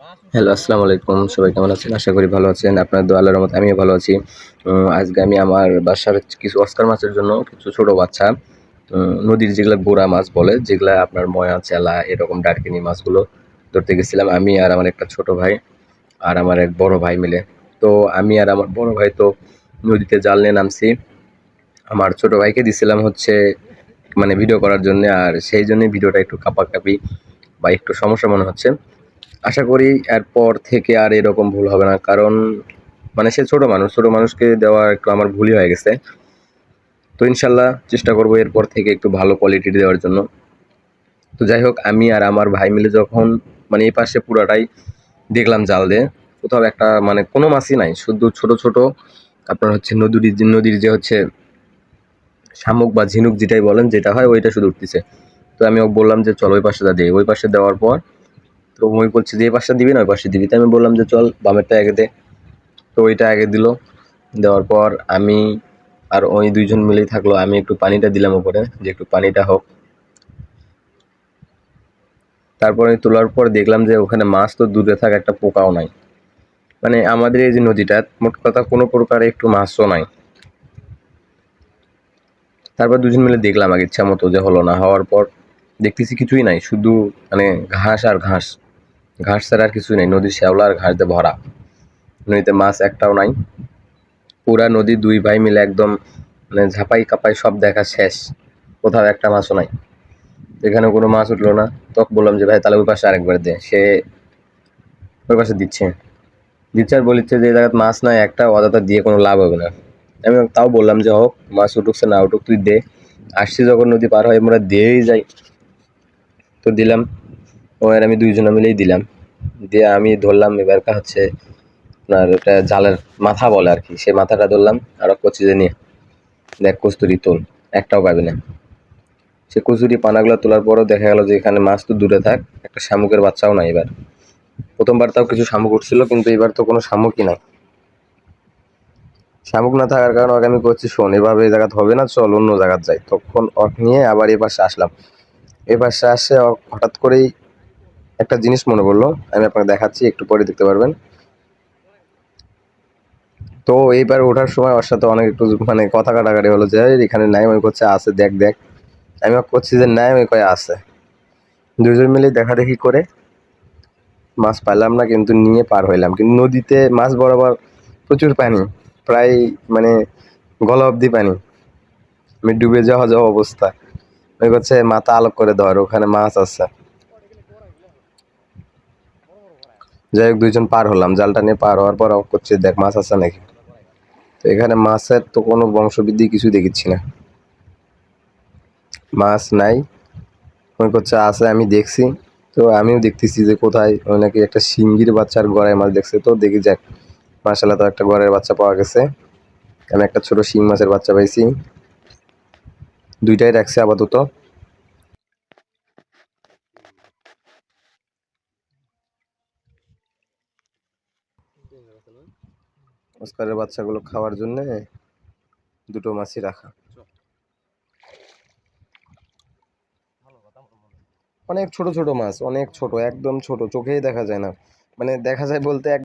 Hello, আসসালামু আলাইকুম। সবাই কেমন আছেন? আশা করি ভালো আছেন। আপনার দোয়া, আল্লাহর রহমতে আমিও ভালো আছি। আজকে আমি আমার বাসার কিছু অস্কার মাছের জন্য কিছু ছোট বাচ্চা নদীর যেগুলো গোড়া মাছ বলে, যেগুলা আপনার ময়া, চেলা, এরকম ডারকিনি মাছগুলো ধরতে গেছিলাম আমি আর আমার একটা ছোট ভাই আর আমার এক বড় ভাই মিলে। তো আমি আর আমার বড় ভাই তো নদীতে জাল নিয়ে নামছি। আমার ছোট ভাইকে দিছিলাম হচ্ছে মানে ভিডিও করার জন্য আর সেই জন্যই ভিডিওটা একটু কাপাকাপি বা একটু সমস্যা মনে হচ্ছে। আশা করি এরপর থেকে আর এরকম ভুল হবে না। কারণ মানে সে ছোটো মানুষ, ছোটো মানুষকে দেওয়া একটু আমার ভুলই হয়ে গেছে। তো ইনশাল্লাহ চেষ্টা করব এরপর থেকে একটু ভালো কোয়ালিটি দেওয়ার জন্য। তো যাই হোক, আমি আর আমার ভাই মিলে যখন মানে এই পাশে পুরাটাই দেখলাম জাল দিয়ে, কোথাও একটা মানে কোনো মাছই নাই, শুধু ছোট ছোট আপনার হচ্ছে নদীর নদীর যে হচ্ছে শামুক বা ঝিনুক যেটাই বলেন, যেটা হয় ওইটা শুধু উঠতেছে। তো আমি বললাম যে, চলো ওই পাশে দিই ওই পাশে দেওয়ার পর তো ওই বলছে যে এই পাশটা দিবি না? ওই পাশে দিবি। তো আমি বললাম যে, চল, বামেরটা আগে দে। তো ওইটা আগে দিল। দেওয়ার পর আমি আর ওই দুইজন মিলেই থাকল। আমি একটু পানিটা দিলাম উপরে যে একটু পানিটা হোক। তারপরে তোলার পর দেখলাম যে, ওখানে মাছ তো দূরে থাক, একটা পোকাও নাই। মানে আমাদের এই যে নদীটা, মোট কথা কোনো প্রকারে একটু মাছও নাই। তারপর দুজন মিলে দেখলাম আগে ইচ্ছা মতো যে হলো না। হওয়ার পর দেখতেছি কিছুই নাই, শুধু মানে ঘাস আর ঘাস। ঘাস ছাড়া আর কিছুই নাই, নদীর শ্যাওলা আর ঘাস দিয়ে ভরা। নদীতে মাছ একটাও নাই। পুরা নদী দুই ভাই মিলে একদম মানে ঝাপাই কাপাই সব দেখা শেষ। কোথাও একটা মাছও নাই। এখানে কোনো মাছ উঠল না। তখন বললাম যে, ভাই, তাহলে ওই পাশে আরেকবার দে। সে ওই পাশে দিচ্ছে। দিচ্ছে আর বলিচ্ছে যে জায়গায় মাছ নাই, একটা অযথা দিয়ে কোনো লাভ হবে না। আমি তাও বললাম যে, হোক, মাছ উঠুকছে না উঠুক, তুই দে। আসছি যখন নদী পার হয়, আমরা দিয়েই যাই। তো দিলাম। ও আর আমি দুইজনে মিলেই দিলাম। দিয়ে আমি ধরলাম এবারটা হচ্ছে আপনার ওটা জালের মাথা বলে আর কি, সেই মাথাটা ধরলাম আর কচি নিয়ে। দেখ কস্তুরি তোল, একটাও পাবে না। সে কচুরি পানাগুলো তোলার পরও দেখা গেল যে এখানে মাছ তো দূরে থাক, একটা শামুকের বাচ্চাও নাই এবার। প্রথমবার তাও কিছু শামুক উঠছিল, কিন্তু এবার তো কোনো শামুকই নাই। শামুক না থাকার কারণে ওকে আমি করছি শোন, এভাবে এই জায়গাতে হবে না, চল অন্য জায়গায় যাই। তখন অক নিয়ে আবার এ পাশে আসলাম। এ পাশে আসে হঠাৎ করেই একটা জিনিস মনে পড়ল, আমি আপনাকে দেখাচ্ছি, একটু পরে দেখতে পারবেন। তো এইবার ওঠার সময় ওর সাথে অনেক একটু মানে কথা কাটাকাটি হলো যে, "এই, এখানে নাই আমি করছে, আছে, দেখ দেখ। আমি করছি যে নাই আমি কয়ে আছে। দুজন মিলে দেখাদেখি করে মাছ পাইলাম না, কিন্তু নিয়ে পার হইলাম। কিন্তু নদীতে মাছ বরাবর প্রচুর পানি, প্রায় মানে গলা অবধি পানি। আমি ডুবে যাওয়া যাওয়া অবস্থা। ওই করছে, মাথা আলোক করে ধর, ওখানে মাছ আছে। যাই হোক দুইজন পার হলাম, জালটা নিয়ে পার হওয়ার পর করছে, দেখ, মাছ আছে নাকি? তো এখানে মাছের তো কোনো বংশবৃদ্ধি কিছু দেখিচ্ছি না। মাছ নাই ওই করছে আছে, আমি দেখছি। তো আমিও দেখতেছি যে কোথায়, ওই নাকি একটা শিঙ্গির বাচ্চার গড়ায় মাছ দেখছে। তো দেখি যাক মাসাল্লাহ তো একটা গড়ের বাচ্চা পাওয়া গেছে। আমি একটা ছোট শিং মাছের বাচ্চা পাইছি। দুইটাই রাখছে আপাতত। অস্কারের বাচ্চাগুলো খাওয়ার জন্য দুটো মাছই রাখা। অনেক ছোট ছোট মাছ, অনেক ছোট, একদম ছোট, চোখেই দেখা যায় না। মানে দেখা যায় বলতে